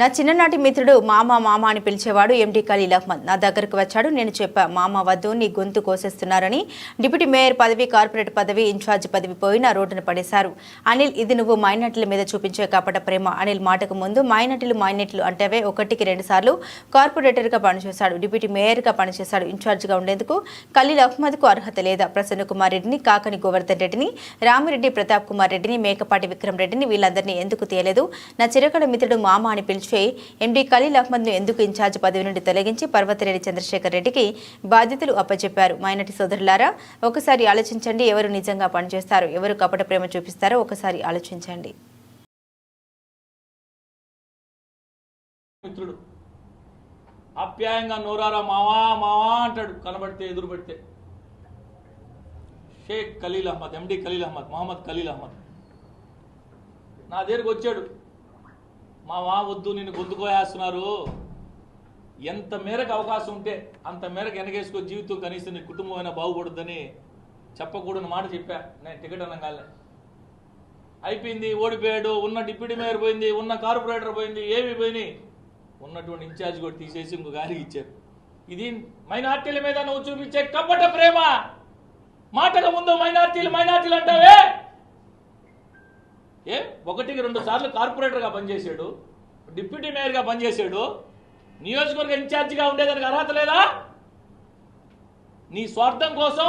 నా చిన్ననాటి మిత్రుడు మామ మామ అని పిలిచేవాడు ఎండి ఖలీల్ అహ్మద్. నా దగ్గరకు వచ్చాడు. నేను చెప్పా మామ వద్దు నీ గొంతు కోసేస్తున్నారని. డిప్యూటీ మేయర్ పదవి కార్పొరేట్ పదవి ఇన్ఛార్జ్ పదవి పోయిన రోడ్డున పడేశారు. అనిల్ ఇది నువ్వు మైనటిల మీద చూపించే కపట ప్రేమ. అనిల్ మాటకు ముందు మైనార్టీలు మైనట్లు అంటేవే ఒకటికి రెండు సార్లు కార్పొరేటర్గా పనిచేశాడు డిప్యూటీ మేయర్గా పనిచేశాడు ఇన్ఛార్జ్గా ఉండేందుకు ఖలీల్ అహ్మద్కు అర్హత లేదా? ప్రసన్న కుమార్ రెడ్డిని కాకని గోవర్ధన్ రెడ్డిని రామిరెడ్డి ప్రతాప్ కుమార్ రెడ్డిని మేకపాటి విక్రమ్ రెడ్డిని వీళ్ళందరినీ ఎందుకు తీయలేదు నా చిరకడ మిత్రుడు మామ అని పిలిచి ఎండి ఖలీల్ అహ్మద్ను ఎందుకు ఇన్ఛార్జ్ పదవి నుండి తొలగించి పర్వతరెడ్డి చంద్రశేఖర్ రెడ్డికి బాధ్యతలు అప్పచెప్పారు? మైనటి సోదరులారా ఒకసారి ఆలోచించండి ఎవరు నిజంగా పనిచేస్తారు ఎవరు కపట ప్రేమ చూపిస్తారో ఒకసారి ఆలోచించండి. మిత్రుడు ఆప్యాయంగా నోరారా మావా మావా అంటాడు కనబడితే ఎదురు పెడితే షేక్ ఖలీల్ అహ్మద్ ఎండి ఖలీల్ అహ్మద్ మహమ్మద్ ఖలీల్ అహ్మద్. నా దగ్గరకు వచ్చాడు. మా వద్దు నిన్ను గొంతుకోయేస్తున్నారు ఎంత మేరకు అవకాశం ఉంటే అంత మేరకు వెనకేసుకో జీవితం కనీసం నీ కుటుంబం అయినా బాగుపడుద్దని చెప్పకూడని మాట చెప్పా. నేను టికెట్ అనగానే అయిపోయింది ఓడిపోయాడు ఉన్న డిప్యూటీ మేయర్ పోయింది ఉన్న కార్పొరేటర్ పోయింది ఏమి పోయినాయి. ఉన్నటువంటి ఇన్ఛార్జ్ కూడా తీసేసి ఇంకో గారికి ఇచ్చారు. ఇది మైనార్టీల మీద నువ్వు చూపించే కపట ప్రేమ. మాటల ముందు మైనార్టీలు మైనార్టీలు అంటావే. ఏ? ఒకటికి రెండు సార్లు కార్పొరేటర్గా పనిచేశాడు డిప్యూటీ మేయర్గా పనిచేసాడు నియోజకవర్గ ఇన్ఛార్జిగా ఉండేదానికి అర్హత లేదా? నీ స్వార్థం కోసం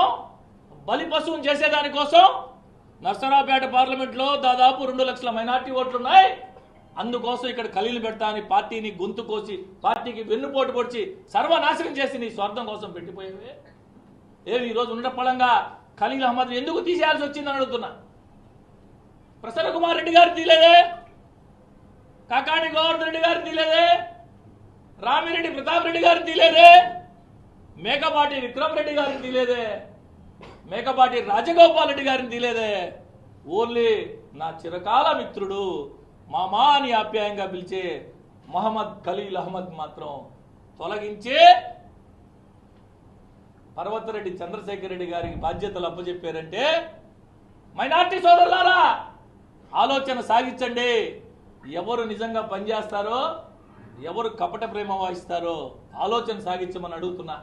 బలి పశువుని చేసేదానికోసం నర్సరావుపేట పార్లమెంట్లో దాదాపు రెండు లక్షల మైనార్టీ ఓట్లు ఉన్నాయి అందుకోసం ఇక్కడ ఖలీలు పెడతా అని పార్టీని గొంతు కోసి పార్టీకి వెన్నుపోటు పొడిచి సర్వనాశనం చేసి నీ స్వార్థం కోసం పెట్టిపోయేవే. ఏమి ఈరోజు ఉండపళంగా ఖలీల్ అహ్మద్ ఎందుకు తీసేయాల్సి వచ్చిందని అడుగుతున్నా? ప్రసన్న కుమార్ రెడ్డి గారు తీలేదే? కాకాణి గోవర్ధన్ రెడ్డి గారు తీలేదే? రామిరెడ్డి ప్రతాప్ రెడ్డి గారు తీలేదే? మేకపాటి విక్రమ్ రెడ్డి గారిని తీలేదే? మేకపాటి రాజగోపాల్ రెడ్డి గారిని తీలేదే? ఓన్లీ నా చిరకాల మిత్రుడు మామా అని ఆప్యాయంగా పిలిచే మహమ్మద్ ఖలీల్ అహ్మద్ మాత్రం తొలగించే పర్వతరెడ్డి చంద్రశేఖర్ రెడ్డి గారికి బాధ్యతలు అప్పచెప్పారంటే మైనార్టీ సోదరులారా ఆలోచన సాగించండి. ఎవరు నిజంగా పనిచేస్తారో ఎవరు కపట ప్రేమ వాయిస్తారో ఆలోచన సాగించమని అడుగుతున్నా.